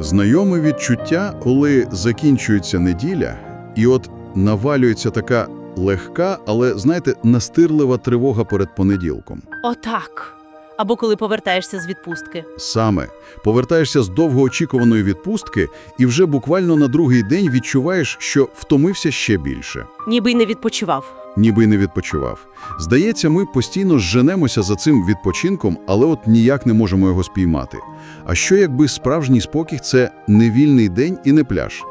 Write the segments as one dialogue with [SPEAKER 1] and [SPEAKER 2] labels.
[SPEAKER 1] Знайоме відчуття, коли закінчується неділя, і от навалюється така легка, але, знаєте, настирлива тривога перед понеділком.
[SPEAKER 2] Отак. Або коли повертаєшся з відпустки.
[SPEAKER 1] Саме повертаєшся з довгоочікуваної відпустки і вже буквально на другий день відчуваєш, що втомився ще більше,
[SPEAKER 2] Ніби й не відпочивав.
[SPEAKER 1] ніби й не відпочивав. Здається, ми постійно зженемося за цим відпочинком, але от ніяк не можемо його спіймати. А що якби справжній спокій – це не вільний день і не пляж,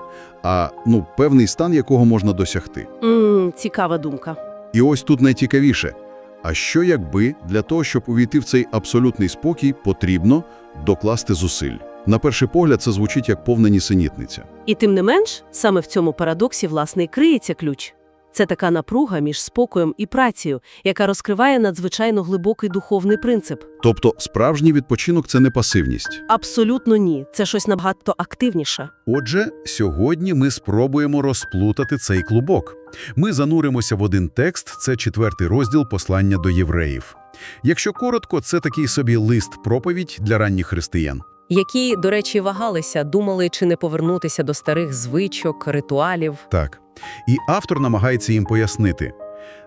[SPEAKER 1] а ну певний стан, якого можна досягти?
[SPEAKER 2] Ммм, цікава думка.
[SPEAKER 1] І ось тут найцікавіше. А що якби для того, щоб увійти в цей абсолютний спокій, потрібно докласти зусиль? На перший погляд це звучить як повна нісенітниця.
[SPEAKER 2] І тим не менш, саме в цьому парадоксі, власне, і криється ключ. Це така напруга між спокоєм і працею, яка розкриває надзвичайно глибокий духовний принцип.
[SPEAKER 1] Тобто справжній відпочинок – це не пасивність.
[SPEAKER 2] Абсолютно ні. Це щось набагато активніше.
[SPEAKER 3] Отже, сьогодні ми спробуємо розплутати цей клубок. Ми зануримося в один текст, це четвертий розділ послання до євреїв. Якщо коротко, це такий собі лист-проповідь для ранніх християн.
[SPEAKER 4] які, до речі, вагалися, думали, чи не повернутися до старих звичок, ритуалів.
[SPEAKER 3] Так. І автор намагається їм пояснити.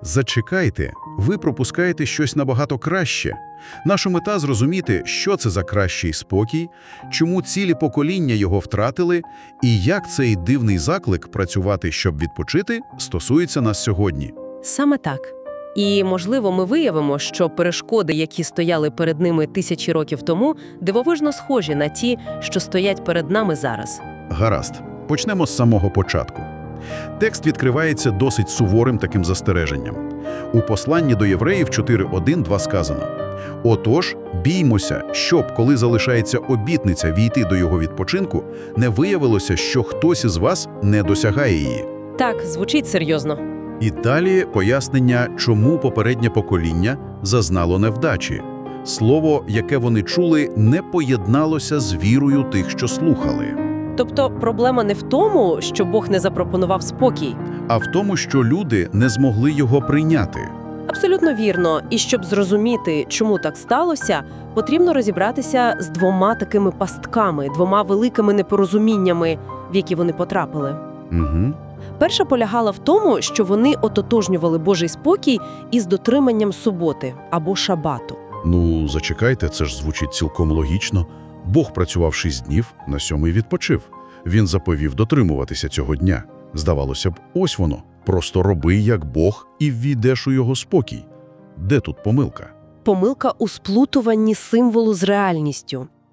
[SPEAKER 3] Зачекайте, ви пропускаєте щось набагато краще. Наша мета – зрозуміти, що це за кращий спокій, чому цілі покоління його втратили, і як цей дивний заклик працювати, щоб відпочити, стосується нас сьогодні.
[SPEAKER 4] Саме так. І, можливо, ми виявимо, що перешкоди, які стояли перед ними тисячі років тому, дивовижно схожі на ті, що стоять перед нами зараз.
[SPEAKER 3] Гаразд, почнемо з самого початку. Текст відкривається досить суворим таким застереженням. У посланні до євреїв 4.1.2 сказано «Отож, біймося, щоб, коли залишається обітниця війти до його відпочинку, не виявилося, що хтось із вас не досягає її».
[SPEAKER 4] Так, звучить серйозно.
[SPEAKER 3] І далі пояснення, чому попереднє покоління зазнало невдачі. Слово, яке вони чули, не поєдналося з вірою тих, що слухали.
[SPEAKER 4] Тобто проблема не в тому, що Бог не запропонував спокій.
[SPEAKER 3] а в тому, що люди не змогли його прийняти.
[SPEAKER 4] Абсолютно вірно. І щоб зрозуміти, чому так сталося, потрібно розібратися з двома такими пастками, двома великими непорозуміннями, в які вони потрапили.
[SPEAKER 3] Угу.
[SPEAKER 4] Перша полягала в тому, що вони ототожнювали Божий спокій із дотриманням суботи або шабату.
[SPEAKER 3] Ну, зачекайте, це ж звучить цілком логічно. Бог працював шість днів, на сьомий відпочив. Він заповів дотримуватися цього дня. Здавалося б, ось воно. Просто роби, як Бог, і ввійдеш у його спокій. Де тут помилка?
[SPEAKER 4] Помилка у сплутуванні символу з реальністю.